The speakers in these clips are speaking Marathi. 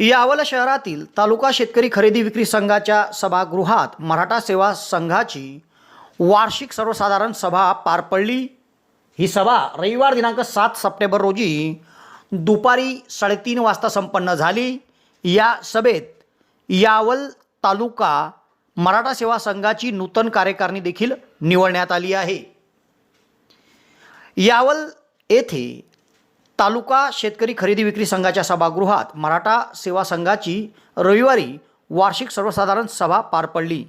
यावल शहरातील तालुका शेतकरी खरेदी विक्री संघाच्या सभागृहात मराठा सेवा संघाची वार्षिक सर्वसाधारण सभा पार पडली. ही सभा रविवार दिनांक सात सप्टेंबर रोजी दुपारी साडेतीन वाजता संपन्न झाली. या सभेत यावल तालुका मराठा सेवा संघाची नूतन कार्यकारिणी देखील निवडण्यात आली आहे. यावल येथे तालुका शेतकरी खरेदी विक्री संघाच्या सभागृहात मराठा सेवा संघाची रविवारी वार्षिक सर्वसाधारण सभा पार पडली.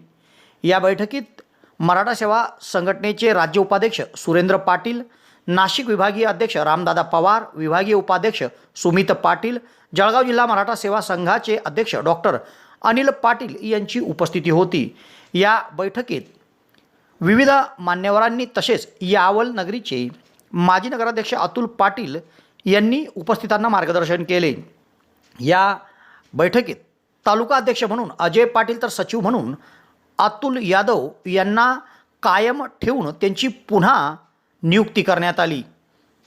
या बैठकीत मराठा सेवा संघटनेचे राज्य उपाध्यक्ष सुरेंद्र पाटील नाशिक विभागीय अध्यक्ष रामदादा पवार विभागीय उपाध्यक्ष सुमित पाटील जळगाव जिल्हा मराठा सेवा संघाचे अध्यक्ष डॉक्टर अनिल पाटील यांची उपस्थिती होती. या बैठकीत विविध मान्यवरांनी तसेच यावल नगरीचे माजी नगराध्यक्ष अतुल पाटील यांनी उपस्थितांना मार्गदर्शन केले. या बैठकीत तालुका अध्यक्ष म्हणून अजय पाटील तर सचिव म्हणून अतुल यादव यांना कायम ठेवून त्यांची पुन्हा नियुक्ती करण्यात आली.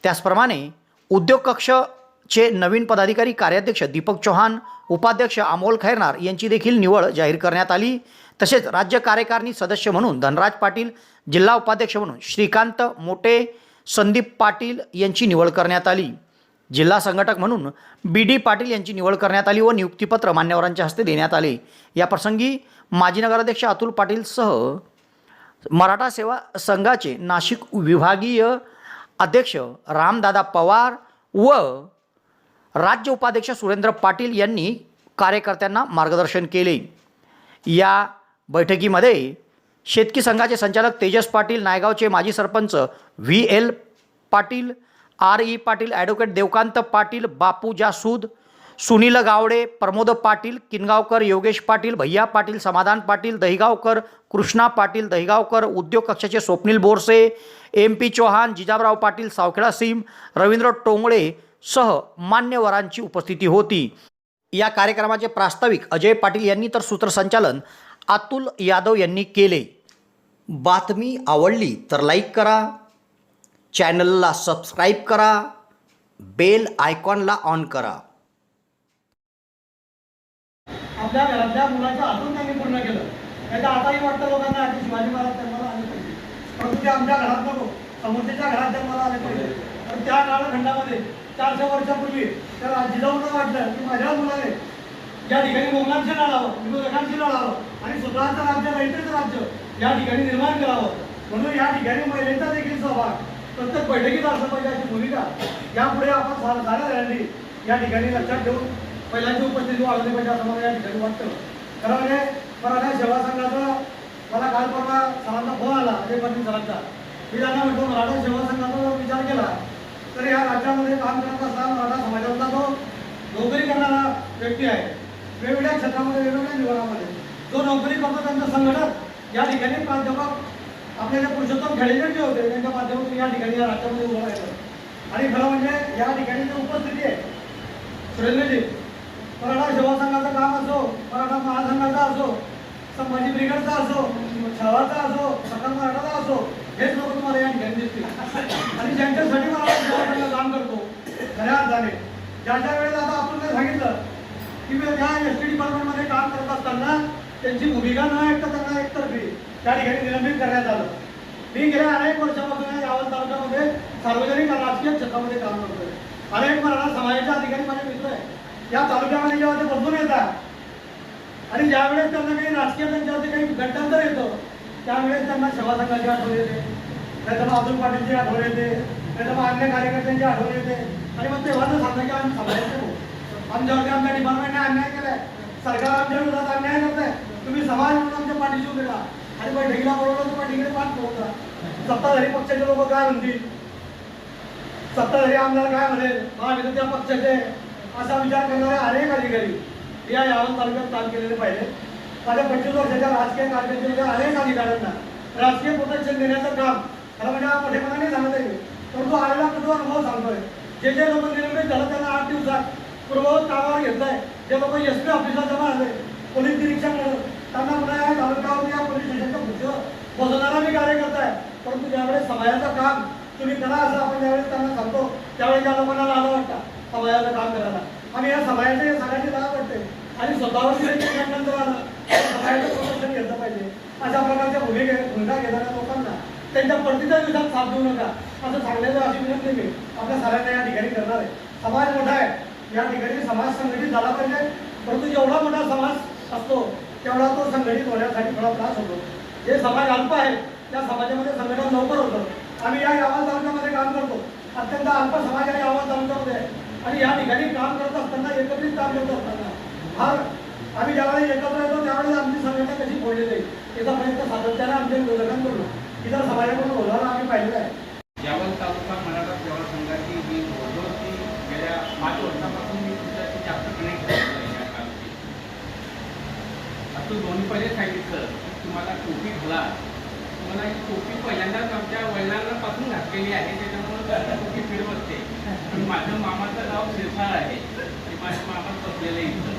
त्याचप्रमाणे उद्योग कक्षचे नवीन पदाधिकारी कार्याध्यक्ष दीपक चौहान उपाध्यक्ष अमोल खैरनार यांची देखील निवड जाहीर करण्यात आली. तसेच राज्य कार्यकारिणी सदस्य म्हणून धनराज पाटील जिल्हा उपाध्यक्ष म्हणून श्रीकांत मोटे संदीप पाटील यांची निवड करण्यात आली. जिल्हा संघटक म्हणून बी डी पाटील यांची निवड करण्यात आली व नियुक्तीपत्र मान्यवरांच्या हस्ते देण्यात आले. या प्रसंगी माजी नगराध्यक्ष अतुल पाटीलसह मराठा सेवा संघाचे नाशिक विभागीय अध्यक्ष रामदादा पवार व राज्य उपाध्यक्ष सुरेंद्र पाटील यांनी कार्यकर्त्यांना मार्गदर्शन केले. या बैठकीमध्ये शेतकी संघाचे संचालक तेजस पाटील नायगावचे माजी sarpanch V L Patil R E Patil advocate Devkant Patil Bapu Jasud Sunil Gawade Pramod Patil Kingaonkar Yogesh Patil Bhaiya Patil Samadhan Patil Dahigaonkar Krishna Patil Dahigaonkar उद्योग कक्षाचे स्वप्नील बोरसे एम पी चौहान जिजाबराव पाटील सावखेडा सिम रवींद्र टोंगळे सह मान्यवरांची उपस्थिती होती. या कार्यक्रमाचे प्रास्ताविक अजय पाटील यांनी तर सूत्रसंचालन अतुल यादव यांनी केले. बातमी आवडली तर लाईक करा चॅनलला सबस्क्राईब करा बेल आयकॉनला ऑन करा. आपल्या घरातल्या मुलाच्या हातून त्यांनी पूर्ण केलं. त्याच्या आताही वाटतं लोकांना की शिवाजी महाराज जन्माला आले पाहिजे. परंतु ते आमच्या घरात नको. समोरच्या घरात जन्माला आले पाहिजे. पण त्या कालखंडामध्ये चारशे वर्षापूर्वी त्या जिजाऊंना वाटलं की माझ्या मुलाने या ठिकाणी मोगलांशी लढावं विरोधकांशी लढावं आणि स्वतःचं राज्य राहिलेच राज्य या ठिकाणी निर्माण करावं म्हणून या ठिकाणी महिलांचा देखील सहभाग. प्रत्येक बैठकीत असलं पाहिजे अशी भूमिका. यापुढे आपण सा- साऱ्या या ठिकाणी लक्षात ठेवून पहिल्यांची उपस्थिती वाढवली पाहिजे असं मला या ठिकाणी वाटतं. खरं म्हणजे मराठा सेवा संघाचा मला काल परवा सरांचा फोन आला अजय पाटील सरांचा. मी त्यांना म्हटलं मराठा सेवा संघाचा जर विचार केला तर या राज्यामध्ये काम करत असताना मराठा समाजातला जो नोकरी करणारा व्यक्ती आहे वेगवेगळ्या क्षेत्रामध्ये वेगवेगळ्या विभागामध्ये जो नोकरी करतो त्यांचं संघटक या ठिकाणी प्राध्यापक आपल्याला पुरुषोत्तम खेळेकर जे होते त्यांच्या माध्यमातून या ठिकाणी या राज्यामध्ये उभं राहिलं आणि खरं म्हणजे या ठिकाणी जी उपस्थिती आहे. सुरेंद्रजी मराठा सेवा संघाचं काम असो मराठा महासंघाचा असो संभाजी ब्रिगेडचा असो शहराचा असो सकल मराठाचा असो हेच लोक तुम्हाला या ठिकाणी दिसतील. आणि ज्यांच्यासाठी मराठा सेवा संघ काम करतो खऱ्या अर्थाने ज्या ज्या वेळेला आता आपण काय सांगितलं की मी त्या एस टी डिपार्टमेंटमध्ये काम करत असताना त्यांची भूमिका न ऐकता त्यांना एकतर्फी त्या ठिकाणी निलंबित करण्यात आलं. मी गेल्या अनेक वर्षापासून या यावल तालुक्यामध्ये सार्वजनिक राजकीय क्षेत्रामध्ये काम करतोय. अनेक मराठा समाजाचे अधिकारी माझे मित्र आहे या तालुक्यामध्ये जेव्हा ते बदलून येतात आणि ज्यावेळेस त्यांना काही राजकीय त्यांच्यावरती काही गटांतर येतं त्यावेळेस त्यांना सेवा संघाची आठवण येते. नाहीतर मग अजून पाटीलची आठवण येते. नाहीतर मग अन्य कार्यकर्त्यांची आठवण येते. आणि मग तेव्हा तर सांगता की आम्ही समाजाचे आमच्यावरती आमच्या डिपार्टमेंटने अन्याय केलाय. सरकार आमच्या विरोधात अन्याय करत आहे तुम्ही समाज म्हणून आमच्या पाठीशी उभे राहा. आणि मग बैठकीला बोलवलं तर मग बैठकीला पाठ पोहोचला सत्ताधारी पक्षाचे लोक काय म्हणतील? सत्ताधारी आमदार काय म्हणेल? महाविरोधी पक्षाचे असा विचार करणारे अनेक अधिकारी या यावल तालुक्यात काम केलेले पाहिजे. माझ्या पंचवीस वर्षाच्या राजकीय कारकिर्दीमध्ये अनेक अधिकाऱ्यांना राजकीय प्रोटेक्शन देण्याचं काम खरं म्हणजे हा मोठेपणाने सांगत आहे परंतु आलेला कुठं अनुभव सांगतोय. जे जे लोक निलंबित झालं त्यांना आठ दिवसात पूर्ववत कामावर घेतलंय. जे लोक एस पी ऑफिसला जमा झाले पोलीस निरीक्षक म्हणून. त्यांना पुन्हा या तालुक्यावर या पोलीस स्टेशन बसवणारा मी कार्यकर्ता आहे. परंतु ज्यावेळेस समाजाचं काम तुम्ही करा असं आपण ज्यावेळेस त्यांना सांगतो त्यावेळेस त्या लोकांना आलं वाटतं समाजाचं काम करायला. आम्ही या समाजाचे सगळ्यांनी लाभ वाटते. आणि स्वतःवर समाजाचं प्रोटेक्शन घेतलं पाहिजे. अशा प्रकारच्या भूमिके भूमिका घेणाऱ्या लोकांना त्यांच्या पडतीच्या दिवसात साथ देऊ नका. असं सांगण्याचं अशी विनंती मी आपल्या सगळ्यांना या ठिकाणी करणार आहे. समाज मोठा आहे. या ठिकाणी समाज संघटित झाला पाहिजे. परंतु जेवढा मोठा समाज असतो तेवढा तो संघटित होण्यासाठी थोडा त्रास होतो. जे समाज अल्प आहे त्या समाजामध्ये संघटन लवकर होतं. आम्ही या गावात तालुक्यामध्ये काम करतो. अत्यंत अल्प समाज या गावात तालुक्यामध्ये आहे आणि या ठिकाणी काम करत असताना एकत्रित काम करत असताना फार आम्ही ज्यावेळेस एकत्र येतो त्यावेळेस आमची संघटना कशी फोडली जाईल याचा प्रयत्न सातत्याने आमच्या विरोधकांकडून इतर समाजाकडून होणारा आम्ही पाहिलेला आहे. यावल तालुका मराठा सेवा संघाची ही मोजोरची गेल्या पाच वर्षापासून मी तुमच्याशी जास्त कनेक्ट झालेलो आहे या कालची आता दोन्ही पहिले सांगितलं. तुम्हाला टोपी घाला. तुम्हाला ही टोपी पहिल्यांदाच आमच्या वडिलांना पासून घातलेली आहे त्याच्यामुळे टोपी फिर बसते आणि माझ्या मामाचं नाव शिरसाळ आहे. आणि माझ्या मामात बसलेलं आहे इथं.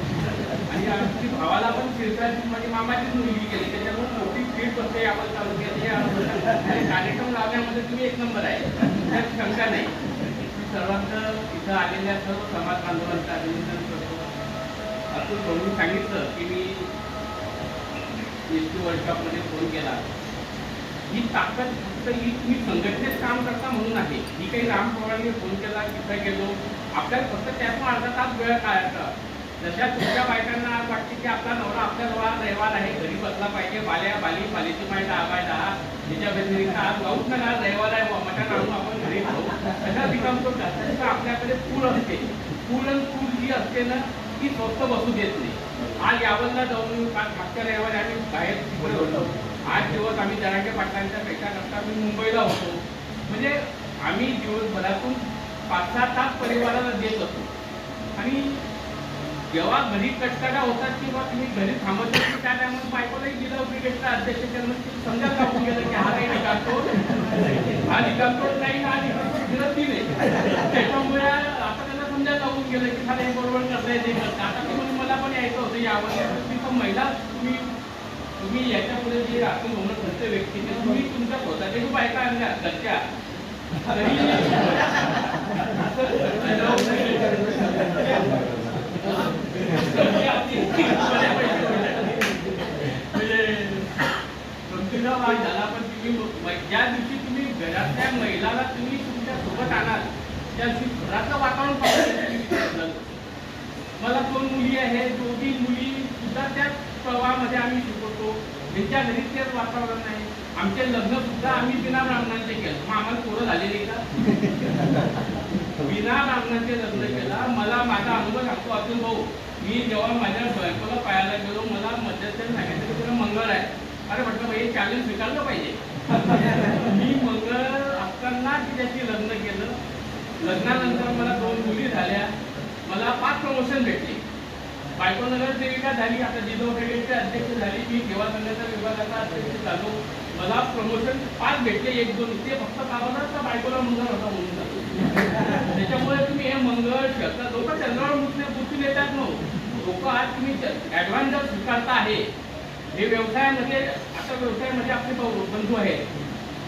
आणि आमची भावाला पण शिरसाळची माझी मामाचीच मुलगी केली त्याच्यामुळे टोपी फिर बसते आपण तालुक्यात आणि कार्यक्रम लावण्यामध्ये तुम्ही एक नंबर आहे. त्यात शंका नाही. मी सर्वांचं इथं आलेल्या सर्व समाज बांधवांचं अभिनंदन करतो. असं भाऊनी सांगितलं की मी एस टी वर्ल्ड कपमध्ये फोन केला. ही ताकद फक्त ही तुम्ही संघटनेत काम करता म्हणून आहे. ही काही राम पवारांनी फोन केला तिथं गेलो. आपल्याला फक्त त्यातून अर्धा तास वेळ काढायचा. जशा तुमच्या बायकांना आज वाटते की आपला नवरा आपल्या जवळ आज आहे घरी बसला पाहिजे बाल्या बाली बालीची माय दहा बाय दहा त्याच्या व्यतिरिक्त आज जाऊच नका आज आहे मटण आणून आपण घरी खाऊ. अशा रिकाम तो आपल्याकडे पूल असते. पूल आणि पूल जी असते ना ती स्वस्त बसू देत नाही. आज यावलला जाऊन काल मागच्या रविवारी आम्ही बाहेर तिकडे होतो. आज दिवस आम्ही जरांगे पाटलांच्या पैशाकरता मी मुंबईला होतो. म्हणजे आम्ही दिवसभरातून पाच सहा तास परिवाराला देत होतो. आणि जेव्हा घरी कटकटा होतात किंवा तुम्ही घरी थांबत असतो त्या टायमाला बायकोलाही जिल्हा ब्रिगेडचा अध्यक्ष त्यांना समजा कापून गेलं की हा काही निकालतो हा निकालतो नाही हा निकालतो फिरत नाही. त्याच्यामुळे आता तुमच्या लागून गेलं की मला हे बरोबर करता येते आता तुम्ही मला पण यायचं होतं यावर मी पण महिला तुम्ही तुम्ही याच्या जे आपण म्हणून खर्च व्यक्ती तुम्ही तुमच्या स्वतःच्या बायका आणल्या घरच्या म्हणजे गमतीचा भाग झाला पण तुम्ही म- ज्या दिवशी तुम्ही घरातल्या महिलाला तुम्ही तुमच्यासोबत आणाल त्या दिवशी घराचं वातावरण पाहून मला दोन मुली आहेत दोघी मुली सुद्धा त्याच प्रवाहामध्ये आम्ही शिकवतो त्यांच्या घरी तेच वातावरण आहे आमचे लग्न सुद्धा आम्ही बिना ब्राह्मणांचे केलं. मग आम्हाला पोरं झालेली का? बिना ब्राह्मणांचे लग्न केला. मला माझा अनुभव सांगतो अतुल भाऊ. मी जेव्हा माझ्या बायकोला पाहायला गेलो मला मध्यस्थान सांगितलं की तुला मंगळ आहे. अरे म्हटलं भाई चॅलेंज स्वीकारलं पाहिजे. मी मंगळ असताना तिच्याशी लग्न केलं. लग्नानंतर मला दोन मुली झाल्या. मला पाच प्रमोशन भेटले. बायको नगर सेविका झाली आता जिल्हा ब्रिगेडचे अध्यक्ष झाली. मी सेवा संघाच्या विभागाचा अध्यक्ष झालो. मला प्रमोशन पाच भेटले एक दोन. ते फक्त कामाला बायकोला मंगळ होता म्हणून. त्याच्यामुळे तुम्ही हे मंगळ शब्द लोक चंद्रावर मुसले पुसून येतात ना लोक आज तुम्ही ॲडव्हान्स जर स्वीकारता आहे हे व्यवसायामध्ये आता व्यवसायामध्ये आपले बंधू आहेत.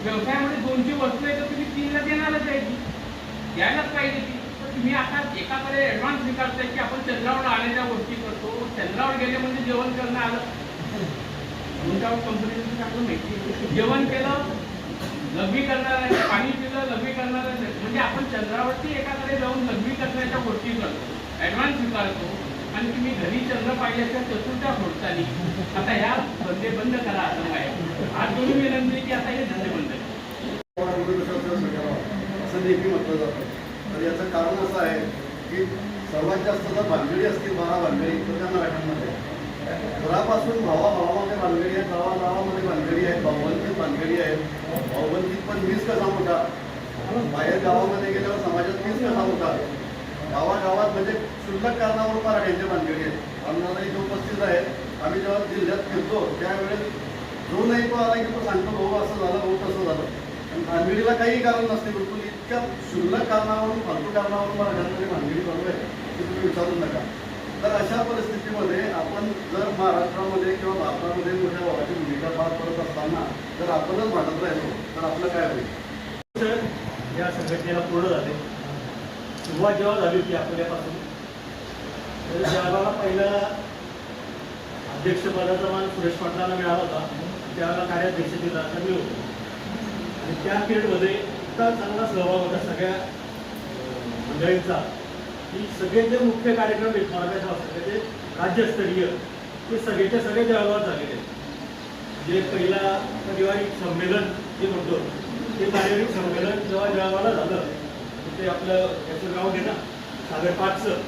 व्यवसायामध्ये दोनशे वस्तू आहे तर तुम्ही तीनला देणारच आहे ती द्यायलाच पाहिजे ती. तर तुम्ही आता एकाकडे ॲडव्हान्स स्वीकारताय की आपण चंद्रावर आलेल्या गोष्टी करतो. चंद्रावर गेले म्हणजे जेवण करणं आलं. तुमच्या कंपनीचं चांगलं माहिती जेवण केलं लघवी करणार आहे पाणी पिलं लघवी करणार आहे म्हणजे आपण चंद्रावरती एकाकडे जाऊन लघवी करण्याच्या गोष्टी करतो. ऍडव्हान्स स्वीकारतो. आणि तुम्ही घरी चंद्र पाहिल्याच्या चतुर्थ्या फोडतानी आता ह्या धंदे बंद करा असं काय आज दोन्ही विनंती की आता हे धंदे बंद असं नेहमी म्हटलं जातं. तर याचं कारण असं आहे की सर्वात जास्त जर भानगडी असतील बारा भानगडी तर त्या मराठ्यांमध्ये. घरापासून भावा भावामध्ये भानगडी आहे गावा गावामध्ये भानगडी आहेत भावबंदीत भानगडी आहे भावबंदीत पण मीच कसा मोठा? बाहेर गावामध्ये गेल्यावर समाजात मीच कसा मोठा? गावागावात म्हणजे क्षुल्लक कारणावर मराठ्यांच्या भानगडी आहेत. आम्हाला इथे उपस्थित आहेत. आम्ही जेव्हा जिल्ह्यात फिरतो त्यावेळेस जो नाही तो आला की तो सांगतो भाऊ असं झालं भाऊ तसं झालं. आणि भानगडीला काही कारण नसते बिलकुल इतक्या क्षुल्लक कारणावरून फालतू कारणावरून मराठ्यांमध्ये भानगडी चालू आहे की तुम्ही विचारू नका. तर अशा परिस्थितीमध्ये आपण जर महाराष्ट्रामध्ये किंवा भारतामध्ये मोठ्या भावाची भूमिका पार पडत असताना जर आपणच भांडत राहिलो तर आपलं काय होईल? या संघटनेला पूर्ण झाले. सुरुवात जेव्हा झाली होती आपल्यापासून तर ज्यावेळेला पहिला अध्यक्षपदाचा मान सुरेश पाटलांना मिळाला होता त्यावेळेला कार्याध्यक्षतेला आता मी होतो. आणि त्या पिरियडमध्ये इतका चांगला सहभाग होता सगळ्या मंडळींचा. की सगळे जे मुख्य कार्यक्रम आहेत मराठा सगळे ते राज्यस्तरीय ते सगळेच्या सगळे जळगावात झालेले आहेत. जे पहिला पारिवारिक संमेलन जे म्हणतो ते पारिवारिक संमेलन जेव्हा जळगावला झालं ते आपलं याचं गाव घे ना सागर पाचचं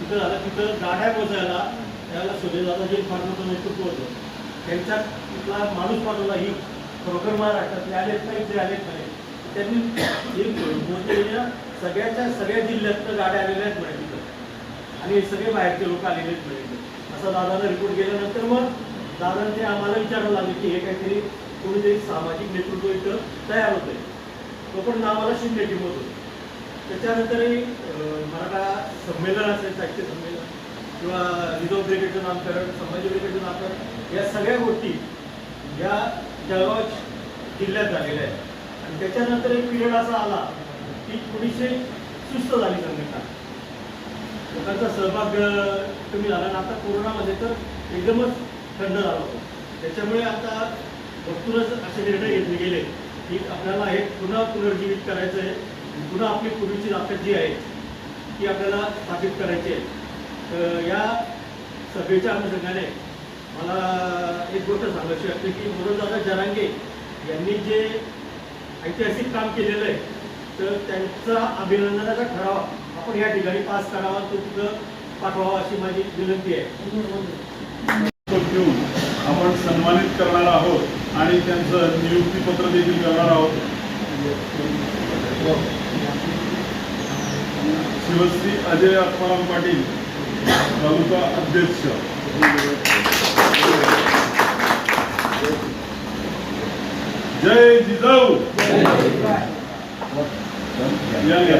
तिथं झालं तिथं गाड्या पोचायला त्याला सुरेशदादा जे फार मोठं नेतृत्व होतं त्यांच्या तिथला माणूस पाठवला ही खरोखर महाराष्ट्रातले आलेत नाही ते आलेत नाही? त्यांनी मोजलेल्या सगळ्याच्या सगळ्या जिल्ह्यातनं गाड्या आलेल्या आहेत म्हणे तिथं. आणि हे सगळे बाहेरचे लोक आलेले आहेत म्हणे असा दादाला रिपोर्ट गेल्यानंतर मग दादांनी आम्हाला विचारायला लागले की हे काहीतरी कोणीतरी सामाजिक नेतृत्व इथं तयार होतंय. तो पण नावाला शिंदे टीम होतो. त्याच्यानंतरही मराठा संमेलन असेल साहित्य संमेलन किंवा रिझर्व ब्रिगेडचं नामकरण संभाजी ब्रिगेडचं नामकरण या सगळ्या गोष्टी या जळगाव जिल्ह्यात झालेल्या आहेत. त्याच्यानंतर एक पिरियड असा आला की थोडीशी सुस्त झाली संघटना लोकांचा सहभाग कमी झाला आणि आता कोरोनामध्ये तर एकदमच थंड झाला होता. त्याच्यामुळे आता भरपूरच असे निर्णय घेतले गेले की आपल्याला हे पुन्हा पुनर्जीवित करायचं आहे. पुन्हा आपली पूर्वीची ताकद जी आहे ती आपल्याला स्थापित करायची आहे. तर या सभेच्या अनुषंगाने मला एक गोष्ट सांगायची वाटते की मनोजदादा जरांगे यांनी जे ऐतिहासिक काम केलेलं आहे. तर त्यांचा अभिनंदनाचा ठराव आपण या ठिकाणी पास करावा तो तिथं पाठवावा अशी माझी विनंती आहे. घेऊन आपण सन्मानित करणार आहोत आणि त्यांचं नियुक्तीपत्र देखील करणार आहोत. शिवश्री अजय आत्माराम पाटील तालुका अध्यक्ष. जय जिजाऊ या या,